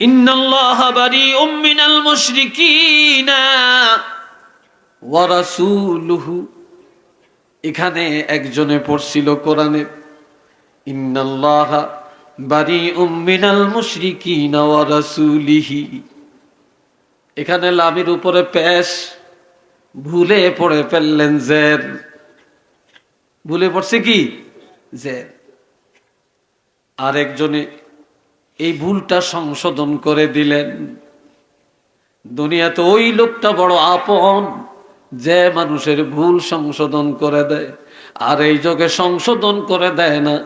ইন্নাল্লাহা বারিউম মিনাল মুশরিকিনা ওয়া রাসূলুহু। এখানে একজনে পড়ছিল কোরআনে, ইন্নাল্লাহা বারিউম মিনাল মুশরিকিনা ওয়া রাসূলিহি। এখানে লামের উপরে পেশ ভুলে পড়ে ফেললেন জের। ভুলে পড়ছে কি? জের। আরেকজনে এই ভুলটা সংশোধন করে দিলেন। দুনিয়াতে ওই লোকটা বড় আপন, যে মানুষের ভুল সংশোধন করে দেয়। আর এই যোগে সংশোধন করে দেয় না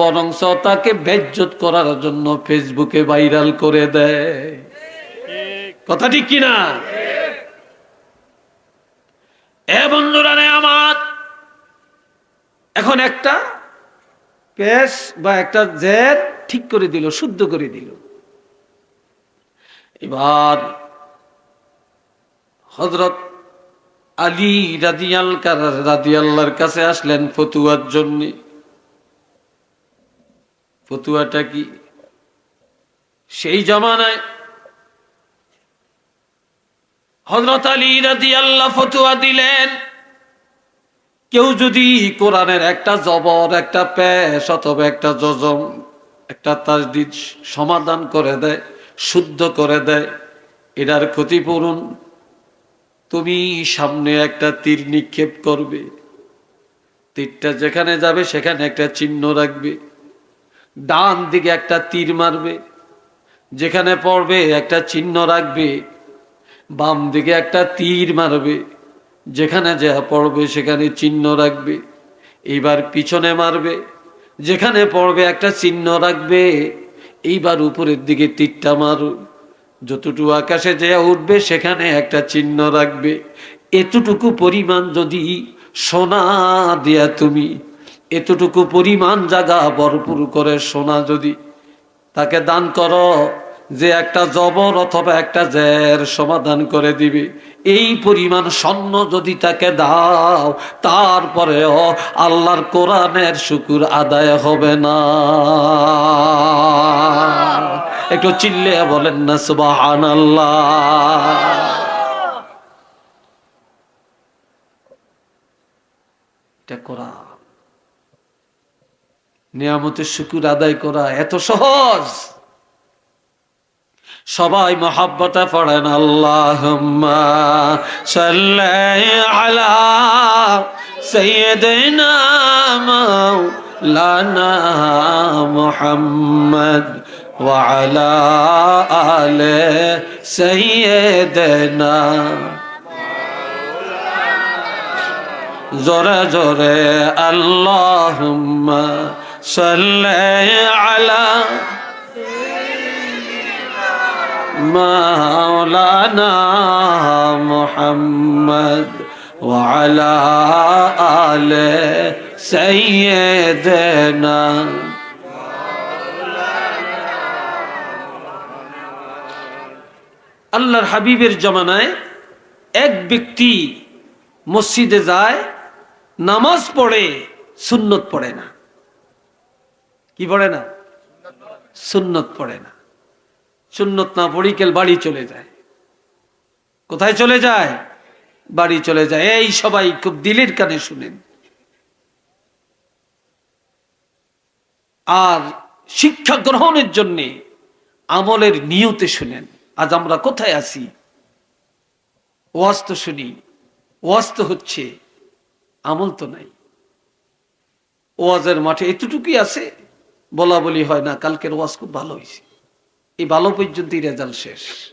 বরং তাকে বেজ্জত করার জন্য ফেসবুকে ভাইরাল করে দেয়। কথা ঠিক কিনা? এ বন্ধুরা, রে আমার, এখন একটা পেশ বা একটা জের ঠিক করে দিল, শুদ্ধ করে দিল। এবার হজরত আলী রাদিয়াল রাদিয়াল্লাহর কাছে আসলেন ফতুয়ার জন্য। ফতুয়াটা কি? সেই জমানায় হজরত আলী রাদিয়াল্লাহ ফতুয়া দিলেন। কেউ যদি কোরআনের একটা জবর, একটা পেশ অথবা একটা যজম একটা তাজদিদ সমাধান করে দেয়, শুদ্ধ করে দেয়, এটার ক্ষতিপূরণ তুমি সামনে একটা তীর নিক্ষেপ করবে। তীরটা যেখানে যাবে, সেখানে একটা চিহ্ন রাখবে। ডান দিকে একটা তীর মারবে। যেখানে পড়বে, একটা চিহ্ন রাখবে। বাম দিকে একটা তীর মারবে। যেখানে যা পড়বে, সেখানে চিহ্ন রাখবে। এবার পিছনে মারবে। যেখানে পড়বে একটা চিহ্ন রাখবে। এইবার উপরের দিকে তীরটা মারো। যতটুকু আকাশে যে উঠবে, সেখানে একটা চিহ্ন রাখবে। এতটুকু পরিমাণ যদি সোনা দেয়া তুমি, এতটুকু পরিমাণ জায়গা ভরপুর করে সোনা যদি, তাকে দান করো যে একটা জবর অথবা একটা জের সমাধান করে দিবে। এই পরিমাণ স্বর্ণ যদি তাকে দাও, তারপরেও আল্লাহর কোরআনের শুকুর আদায় হবে না। একটু চিল্লে বলেন না সুবাহান নিয়ামতের শুকুর আদায় করা এত সহজ। সবাই মহাব্বতে পড়েন আল্লাহ আলা সৈয়দনা মাওলানা মুহাম্মদ وعلى آل سيدنا জোরে জোরে আল্লাহুম্ম সাল্লি আলা مولانا محمد وعلى آل سيدنا আল্লাহর হাবিবের জমানায় এক ব্যক্তি মসজিদে যায় নামাজ পড়ে সুন্নত পড়ে না কি পড়ে না সুন্নত পড়ে না সুন্নত না পড়ি কেল বাড়ি চলে যায়। কোথায় চলে যায়? বাড়ি চলে যায়। এই সবাই খুব দিলের কানে শুনেন। আর শিক্ষা গ্রহণের জন্যে আমলের নিয়তে শুনেন। আজ আমরা কোথায় আছি? ওয়াজ তো শুনি। ওয়াজ তো হচ্ছে। আমল তো নাই। ওয়াজের মাঠে এতটুকুই আছে। বলা বলি হয় না, কালকের ওয়াজ খুব ভালো হয়েছে এই ভালো পর্যন্তই রেজাল্ট শেষ।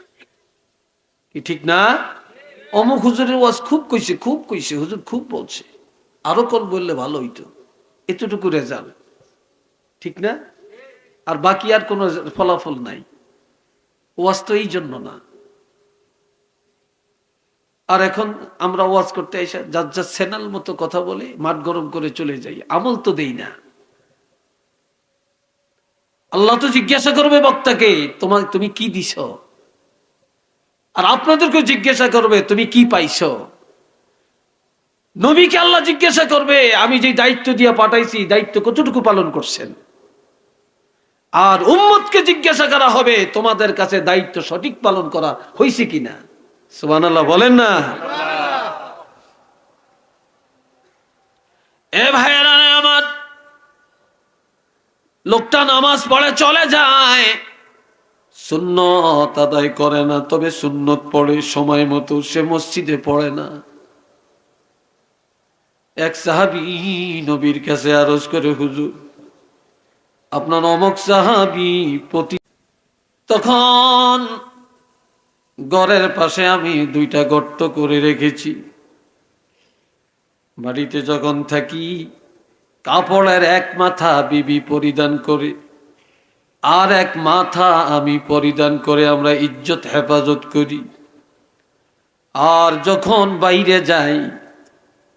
কি ঠিক না? অমুক হুজুরের ওয়াজ খুব কইছে খুব কইছে, হুজুর খুব বলছে। আরও কোন বললে ভালো হইতো। এতটুকু রেজাল্ট। ঠিক না? আর বাকি আর কোনো ফলাফল নাই। ওয়াজ তো এই জন্য না। আর এখন আমরা ওয়াজ করতে এসে যার যার সেনাল মতো কথা বলে, মাঠ গরম করে চলে যাই। আমল তো দেই না। আল্লাহ তো জিজ্ঞাসা করবে বক্তাকে, তোমার, তুমি কি দিছ? আর আপনাদেরকে জিজ্ঞাসা করবে, তুমি কি পাইছ? নবীকে আল্লাহ জিজ্ঞাসা করবে, আমি যে দায়িত্ব দিয়ে পাঠাইছি, দায়িত্ব কতটুকু পালন করছেন? আর উম্মতকে জিজ্ঞাসা করা হবে, তোমাদের কাছে দায়িত্ব সঠিক পালন করা হয়েছে কিনা? সুবহানাল্লাহ, বলেন না। এ আমার লোকটা নামাজ পড়ে চলে যায়। সুন্নত আদায় করে না, তবে সুন্নত পড়ে সময় মতো, সে মসজিদে পড়ে না। এক সাহাবি নবীর কাছে আরজ করে, হুজুর, আপনার অমক সাহাবি প্রতি তখন ঘরের পাশে আমি দুইটা গর্ত করে রেখেছি। বাড়িতে যখন থাকি কাপড়ের এক মাথা বিবি পরিধান করে, আর এক মাথা আমি পরিধান করে আমরা ইজ্জত হেফাজত করি। আর যখন বাইরে যাই,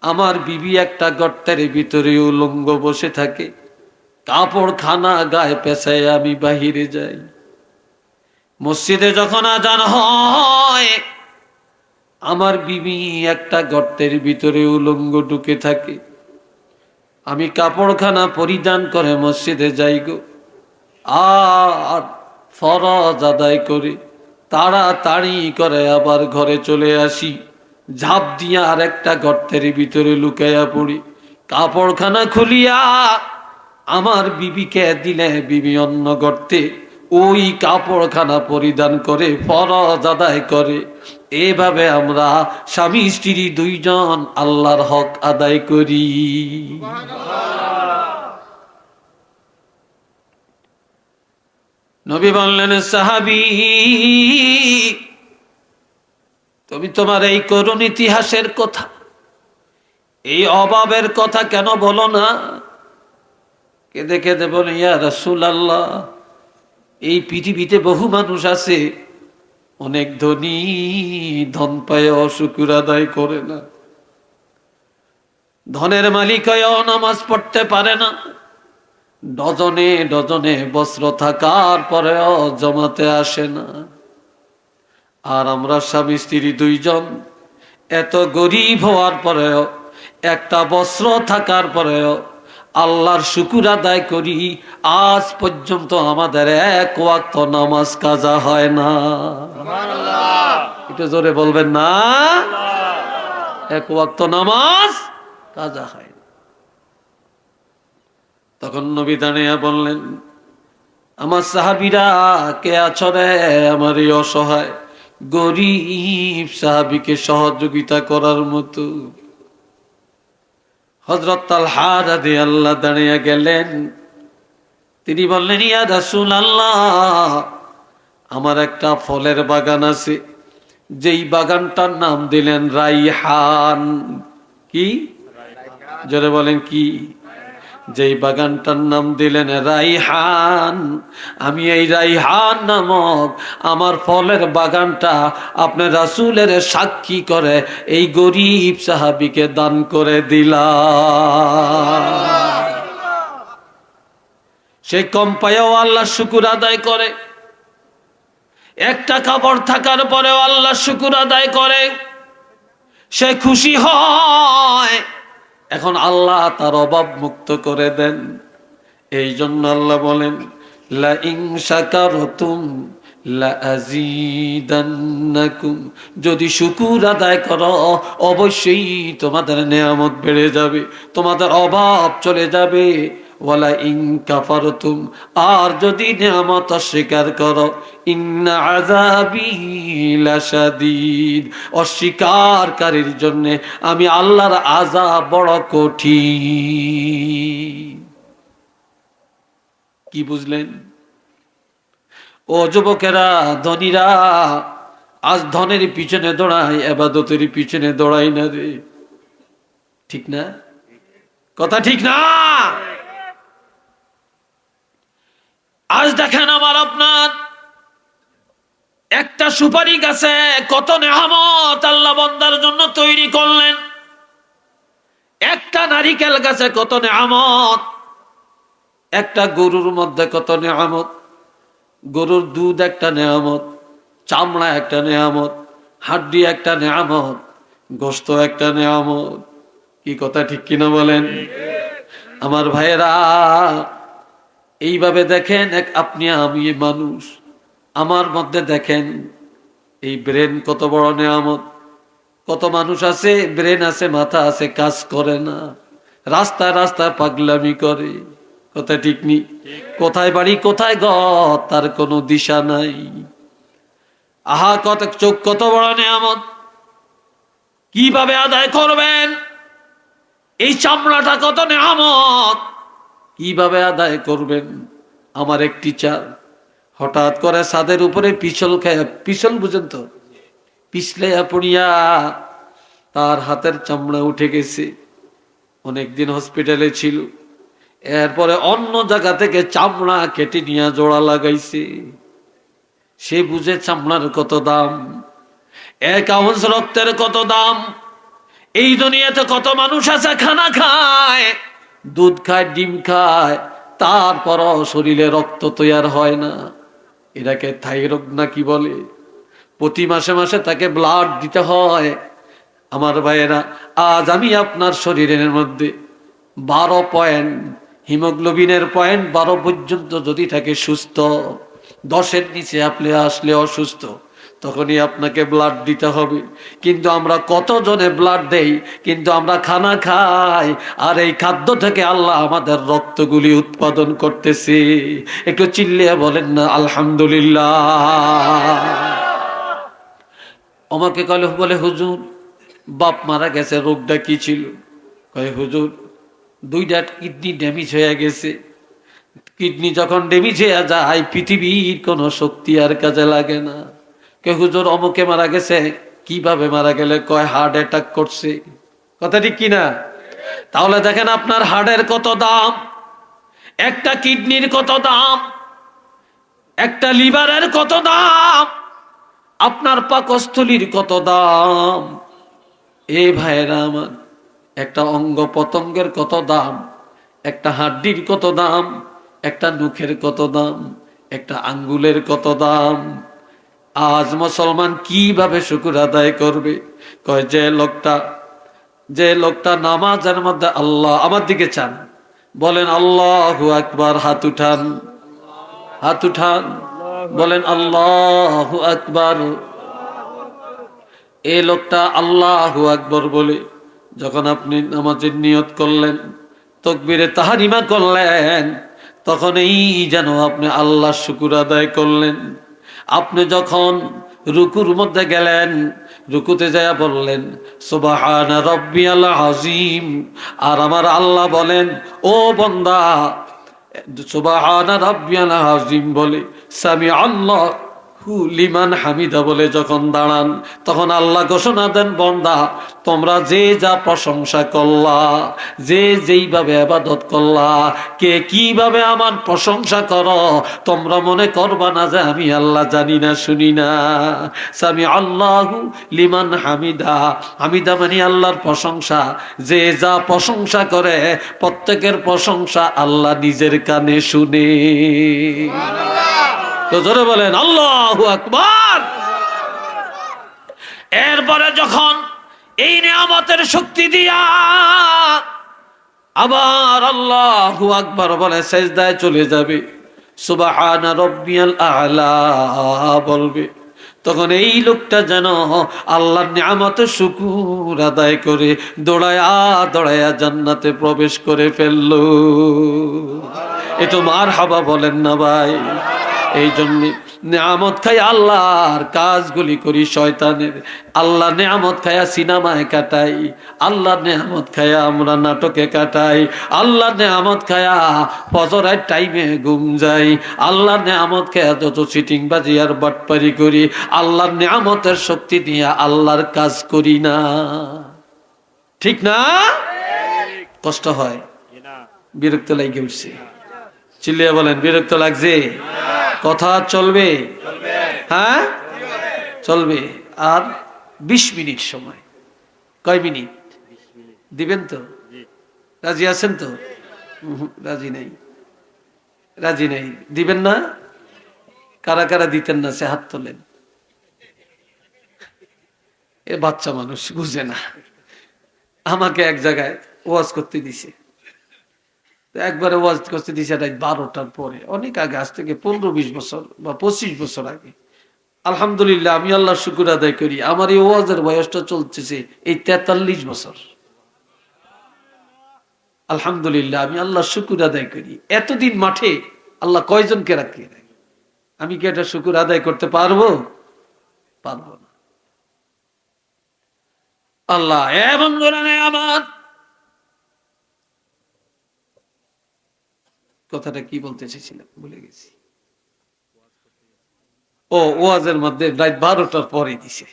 আমার বিবি একটা গর্তের ভিতরে উলঙ্গ বসে থাকে কাপড় খানা গায়ে পেশায় আমি বাহিরে যাই। মসজিদে যখন আজান হয়, আমার বিবি একটা গর্তের ভিতরে উলঙ্গ ঢুকে থাকে। আমি কাপড়খানা পরিধান করে মসজিদে যাই গো। আর ফরজ আদায় করে, তাড়াতাড়ি করে আবার ঘরে চলে আসি। ঝাঁপ দিয়ে আর একটা গর্তের ভিতরে লুকাইয়া পড়ি। কাপড়খানা খুলিয়া আমার বিবিকে দিলে বিবি অন্য গর্তে, ওই কাপড়খানা পরিধান করে ফরজ আদায় করে। এভাবে আমরা স্বামী, স্ত্রী দুইজন আল্লাহর হক আদায় করি। নবী বললেন, সাহাবি, তুমি তোমার এই করুণ ইতিহাসের কথা, এই অভাবের কথা কেন বলো না? কেঁদে কেঁদে বলে, ইয়া রসুল আল্লাহ এই পৃথিবীতে বহু মানুষ আছে অনেক ধনী, ধন পায় অশুকুর আদায় করে না। ধনের মালিক নামাজ পড়তে পারে না। ডজনে ডজনে বস্ত্র থাকার পরেও জমাতে আসে না। আর আমরা স্বামী, স্ত্রী দুইজন, এত গরিব হওয়ার পরেও, একটা বস্ত্র থাকার পরেও আল্লাহর শুকুর আদায় করি। আজ পর্যন্ত আমাদের এক ওয়াক্ত নামাজ কাজা হয় না। একটু জোরে বলবেন না? এক ওয়াক্ত নামাজ কাজা হয় তখন নবী দাঁড়িয়ে বললেন, আমার সাহাবিরা কে আছো রে? আমার এই অসহায়, গরিব সাহাবিকে সহযোগিতা করার মতো। হজরত তালহাদি আল্লাহ দাঁড়িয়ে গেলেন। তিনি বললেন, ইয়া রাসুল আল্লাহ আমার একটা ফলের বাগান আছে। যেই বাগানটার নাম দিলেন রাইহান। কি? জোরে বলেন, কি? যেই বাগানটার নাম দিলেন রাইহান, আমি এই রাইহান নামক আমার ফলের বাগানটা আপনার রাসুলের সাক্ষী করে এই গরিব সাহাবিকে দান করে দিলাম। সে কম পায়েও আল্লাহ শুকুর আদায় করে। একটা কাপড় থাকার পরেও আল্লাহ শুকুর আদায় করে। সে খুশি হয়। এখন আল্লাহ তার অভাব মুক্ত করে দেন। এই জন্য আল্লাহ বলেন লা যদি শুকুর আদায় করো, অবশ্যই তোমাদের নিয়ামত বেড়ে যাবে, তোমাদের অভাব চলে যাবে। ওয়ালা আর যদি নিয়ামত অস্বীকার করো, ইন্না অস্বীকারকারীর জন্য আমি আল্লাহর আযাব বড় কঠিন। কি বুঝলেন? ও যুবকেরা, ধনীরা, আজ ধনের পিছনে দৌড়াই এবাদতের পিছনে দৌড়াই না রে। ঠিক না? কথা ঠিক না? আজ দেখেন আমার আপনার। একটা সুপারি গাছে কত নেহামত আল্লাহ বন্দার জন্য তৈরি করলেন। একটা নারিকেল গাছে কত নেহামত একটা গরুর মধ্যে কত নেহামত গরুর দুধ একটা নেয়ামত চামড়া একটা নেয়ামত হাড্ডি একটা নেয়ামত গোস্ত একটা নেয়ামত। কি কথা ঠিক কিনা বলেন? আমার ভাইয়েরা এইভাবে দেখেন এক আপনি আমি মানুষ। আমার মধ্যে দেখেন, এই ব্রেন কত বড় নেয়ামত। কত মানুষ আছে, ব্রেন আছে, মাথা আছে, কাজ করে না। রাস্তায় রাস্তায় পাগলামি করে। কথা ঠিক নি? কোথায় বাড়ি, কোথায় ঘর, তার কোনো দিশা নাই। আহা, কত চোখ, কত বড় নেয়ামত। কীভাবে আদায় করবেন? এই চামড়াটা কত নেয়ামত। কীভাবে আদায় করবেন? আমার এক টিচার হঠাৎ করে ছাদের উপরে পিছল খায়, পিছল বুঝেন তো? পিছলে পড়িয়া তার হাতের চামড়া উঠে গেছে। অনেকদিন হসপিটালে ছিল। এরপরে অন্য জায়গা থেকে চামড়া কেটে নিয়ে জোড়া লাগাইছে। সে বুঝে চামড়ার কত দাম, এক আউন্স রক্তের কত দাম, এই দুনিয়াতে কত মানুষ আছে খানা খায়। দুধ খায়, ডিম খায় তারপরও শরীরে রক্ত তৈয়ার হয় না। এটাকে থাইরোগ না কি বলে? প্রতি মাসে মাসে তাকে ব্লাড দিতে হয়। আমার ভাইয়েরা, আজ আমি আপনার শরীরের মধ্যে বারো পয়েন্ট, হিমোগ্লোবিনের পয়েন্ট বারো পর্যন্ত যদি থাকে সুস্থ, দশের নিচে আপনি আসলে অসুস্থ। তখনই আপনাকে ব্লাড দিতে হবে। কিন্তু আমরা কতজনে ব্লাড দেই, কিন্তু আমরা খানা খাই, আর এই খাদ্য থেকে আল্লাহ আমাদের রক্তগুলি উৎপাদন করতেছে। একটু চিল্লিয়ে বলেন না, আলহামদুলিল্লাহ। আমাকে কলে বলে, হুজুর, বাপ মারা গেছে, রোগটা কি ছিল? কয়ে, হুজুর, দুইটা কিডনি ড্যামেজ হয়ে গেছে। কিডনি যখন ড্যামেজ হয়ে যায়, পৃথিবীর কোনো শক্তি আর কাজে লাগে না। কে হুজুর অমুকে মারা গেছে? কীভাবে মারা গেলে কয় হার্ট অ্যাটাক করছে? কথা ঠিক কিনা? তাহলে দেখেন আপনার হার্টের কত দাম? একটা কিডনির কত দাম? একটা লিভারের কত দাম? আপনার পাকস্থলীর কত দাম? এ ভাইরা আমার, একটা অঙ্গ পতঙ্গের কত দাম? একটা হাড্ডির কত দাম? একটা নুখের কত দাম? একটা আঙ্গুলের কত দাম? আজ মুসলমান কীভাবে শুকুর আদায় করবে? কয়, যে লোকটা যে লোকটা নামাজের মধ্যে আল্লাহ আমার দিকে চান, বলেন, আল্লাহ আকবার হাত উঠান। হাত উঠান। বলেন, আল্লাহ আকবার এই লোকটা আল্লাহ আকবর বলে, যখন আপনি নামাজের নিয়ত করলেন, তকবিরে তাহারিমা করলেন তখন এই যেন আপনি আল্লাহ শুকুর আদায় করলেন। আপনি যখন রুকুর মধ্যে গেলেন, রুকুতে যায় বললেন, সুবাহান রব্বিয়াল হাজিম আর আমার আল্লাহ বলেন, ও বন্দা, সুবাহানা আল্লাহ হাজিম বলে স্বামী আল্লাহ লিমান হামিদা বলে যখন দাঁড়ান, তখন আল্লাহ ঘোষণা দেন, বন্দা, তোমরা যে যা প্রশংসা করলা, যে যেইভাবে আবাদত করলা, কে কীভাবে আমার প্রশংসা কর, তোমরা মনে করবা না যে আমি আল্লাহ জানি না, শুনি না। সামি আল্লাহ লিমান হামিদা। হামিদা মানে আল্লাহর প্রশংসা। যে যা প্রশংসা করে, প্রত্যেকের প্রশংসা আল্লাহ নিজের কানে শুনে। তো জোরে বলেন, আল্লাহ আকবার! এরপরে যখন এই নিয়ামতের শক্তি দিয়া আবার আল্লাহ আকবার বলে, সেজদায় চলে যাবে। বলবে। তখন এই লোকটা যেন আল্লাহর নিয়ামত শুকুর আদায় করে দৌড়ায়া দৌড়ায়া জান্নাতে প্রবেশ করে ফেলল। তো মার হাবা বলেন না ভাই। এই জন্যে নেয়ামত খাই আল্লাহর কাজগুলি করি শয়তানের। আল্লাহ নেয়ামত খায়া সিনেমায় কাটাই আল্লাহ নেয়ামত খায়া আমরা নাটকে কাটাই আল্লাহ নেয়ামত খায়া ফজরের টাইমে ঘুম যাই আল্লাহ নেয়ামত খায়া যত সিটিং বাজি আর বাটপারি করি আল্লাহর নেয়ামতের শক্তি দিয়ে আল্লাহর কাজ করি না। ঠিক না? কষ্ট হয়। বিরক্ত লাগে উঠছে। চিল্লিয়া বলেন বিরক্ত লাগছে? কথা চলবে? হ্যাঁ? চলবে। আর বিশ মিনিট সময়। কয় মিনিট? দিবেন তো? রাজি আছেন তো? রাজি নাই। রাজি নাই। দিবেন না? কারা কারা দিতেন না সে হাত তোলেন। এ বাচ্চা মানুষ বুঝে না। আমাকে এক জায়গায় ওয়াজ করতে দিছে। একবারে ওয়াজ করতে দিছে রাত বারোটার পরে। অনেক আগে, আজ থেকে পনেরো, বিশ বছর বা পঁচিশ বছর আগে। আলহামদুলিল্লাহ, আমি আল্লাহ শুকুর আদায় করি। আমার এই ওয়াজের বয়সটা চলতেছে এই তেতাল্লিশ বছর। আলহামদুলিল্লাহ, আমি আল্লাহ শুকুর আদায় করি। এতদিন মাঠে আল্লাহ কয়জনকে রাখিয়ে দেয়? আমি কি এটা শুকুর আদায় করতে পারব? পারব না। আল্লাহ এবং আমার কথাটা কি বলতে চেয়েছিলাম ভুলে গেছি। ও, ওয়াজের মধ্যে রাত বারোটার পরে দিছে।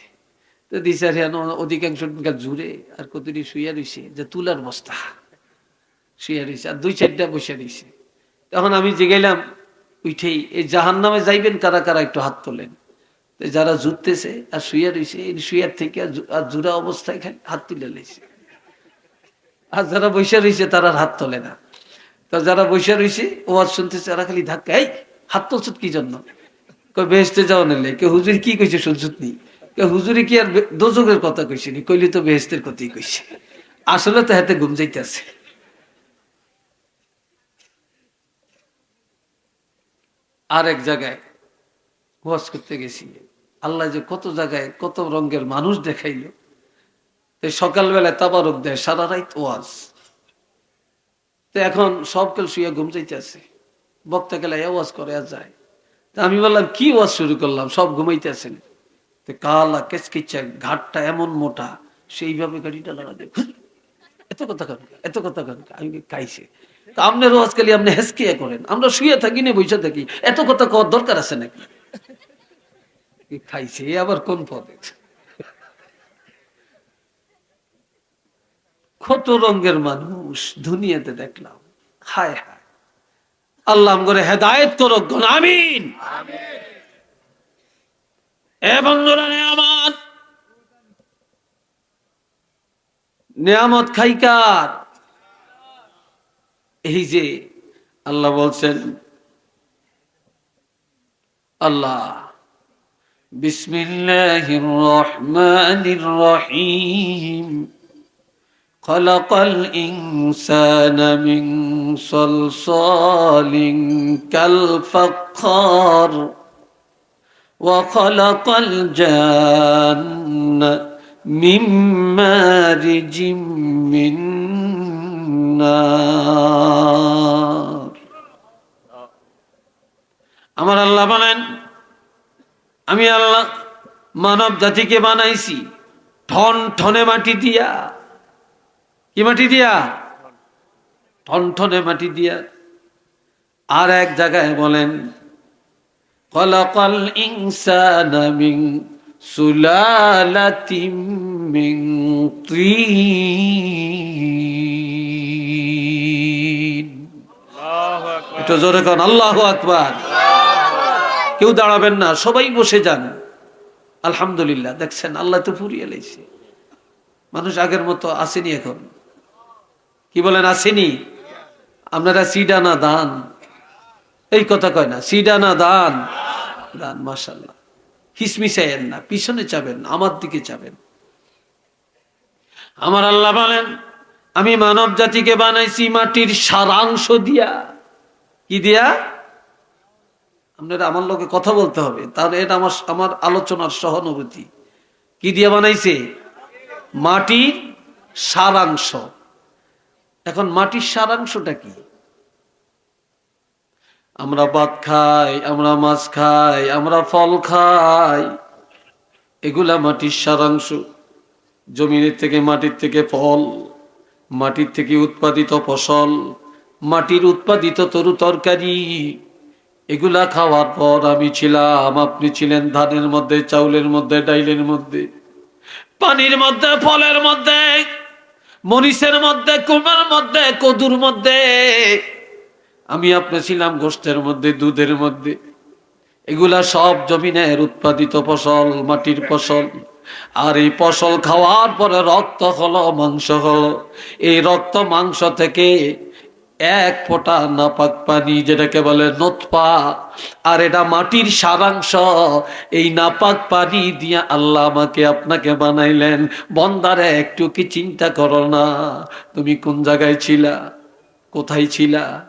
তো দিছে আর অধিকাংশ জুড়ে আর কতটি শুইয়া রইছে? যে তুলার বস্তা। শুইয়া রইছে আর দুই চারটা বসে রইছে। তখন আমি যে গেলাম উঠেই, এই জাহান নামে যাইবেন কারা কারা? একটু হাত তোলেন। যারা জুটতেছে আর শুইয়া রইছে, এই শুইয়ার থেকে আর জুড়া অবস্থায় হাত তুলে লইছে। আর যারা বসে রইছে তারা হাত তোলে না। তো যারা বসে রইছে ওয়াজ শুনতেছে তারা খালি ধাক্কা, এই হাত তুলছত কি জন্য? বেহেস্তে যাও নিলে। কে হুজুর কি কইছে শুনছত নি? কে হুজুরে কি আর দোজকের কথা কইছে নি? কইলি তো বেহেস্তের কথাই কইছে। আসলে তো হাতে ঘুম যাইতেছে। আর এক জায়গায় ওয়াজ করতে গেছি। আল্লাহ যে কত জায়গায় কত রঙের মানুষ দেখাইল। সকালবেলায় তাবারক দেয়, সারা রাত ওয়াজ। তো এখন সব কেউ শুয়ে ঘুম যাইতেছে বক্তা গেলে ওয়াজ করে, আর যায়। তা আমি বললাম, কি ওয়াজ শুরু করলাম? সব ঘুমাইতেছেন তো কালা কেচকিচ্ছা ঘাটটা এমন মোটা, সেইভাবে গাড়িটা লাগা দেয়। এত কথা কেন এত কথা কেন আমি খাইছে? তা আপনার ওয়াজ খালি আপনি হেসকিয়া করেন। আমরা শুয়ে থাকি না বসে থাকি। এত কথা কওয়ার দরকার আছে নাকি? খাইছে? আবার কোন পদে? কত রঙের মানুষ দুনিয়াতে দেখলাম। হায় হায়। আল্লাহ করে হেদায়ত গণ আমিন। নিয়ামত। খাইকার এই যে আল্লাহ বলছেন, আল্লাহ, বিসমিল্লাহির রহমানির রহিম। خلق الإنسان من صلصال كالفخار وخلق الجان من مارج من نار আমার আল্লাহ বলেন আমি আল্লাহ মানব জাতিকে বানাইছি ঠন ঠনে মাটি দিয়া কি মাটি দিয়া? ঠনঠনে মাটি দিয়া। আর এক জায়গায় বলেন কলাকল ইনসানা মিন সুলালাতিম একটু জোরে কন, আল্লাহ আকবার। কেউ দাঁড়াবেন না, সবাই বসে যান। আলহামদুলিল্লাহ, দেখছেন আল্লাহ তো ফুরিয়ে লাইছে। মানুষ আগের মতো আসেনি এখন। কি বলেন আসেনি আপনারা সিডানা দান? এই কথা কয় না সিডানা দান? দান মাসাল্লাহ হিসমিসাইয়েন না, পিছনে চাবেন আমার দিকে চাবেন। আমার আল্লাহ বলেন, আমি মানব জাতিকে বানাইছি মাটির সারাংশ দিয়া। কি দিয়া? আপনারা আমার লোকে কথা বলতে হবে, তাহলে এটা আমার আমার আলোচনার সহানুভূতি। কি দিয়া বানাইছে? মাটির সারাংশ। এখন মাটির সারাংশটা কি? আমরা ভাত খাই, আমরা মাছ খাই, আমরা ফল খাই, এগুলা মাটির সারাংশ। জমিনের থেকে, মাটির থেকে ফল, মাটির থেকে উৎপাদিত ফসল, মাটির উৎপাদিত তরু তরকারি, এগুলা খাওয়ার পর আমি ছিলাম, আপনি ছিলেন ধানের মধ্যে, চাউলের মধ্যে, ডাইলের মধ্যে, পানির মধ্যে, ফলের মধ্যে। মরিচের মধ্যে কুমার মধ্যে, কদুর মধ্যে। আমি আপনি ছিলাম গোষ্ঠের মধ্যে, দুধের মধ্যে। এগুলা সব জমিনের উৎপাদিত ফসল, মাটির ফসল। আর এই ফসল খাওয়ার পরে রক্ত হলো, মাংস হলো। এই রক্ত মাংস থেকে এক ফোঁটা নাপাক পানি যেটাকে বলে নোৎপা আর এটা মাটির সারাংশ। এই নাপাক পানি দিয়ে আল্লাহ আমাকে আপনাকে বানাইলেন। বন্দারে, একটু কি চিন্তা করো না। তুমি কোন জায়গায় ছিলা? কোথায় ছিলা?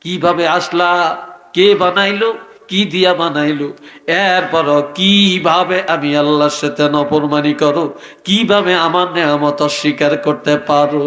কীভাবে আসলা? কে বানাইলো? কি দিয়া বানাইলো? এরপর কীভাবে আমি আল্লাহর সাথে নফরমানি করো? কীভাবে আমার নেয়ামত অস্বীকার করতে পারো?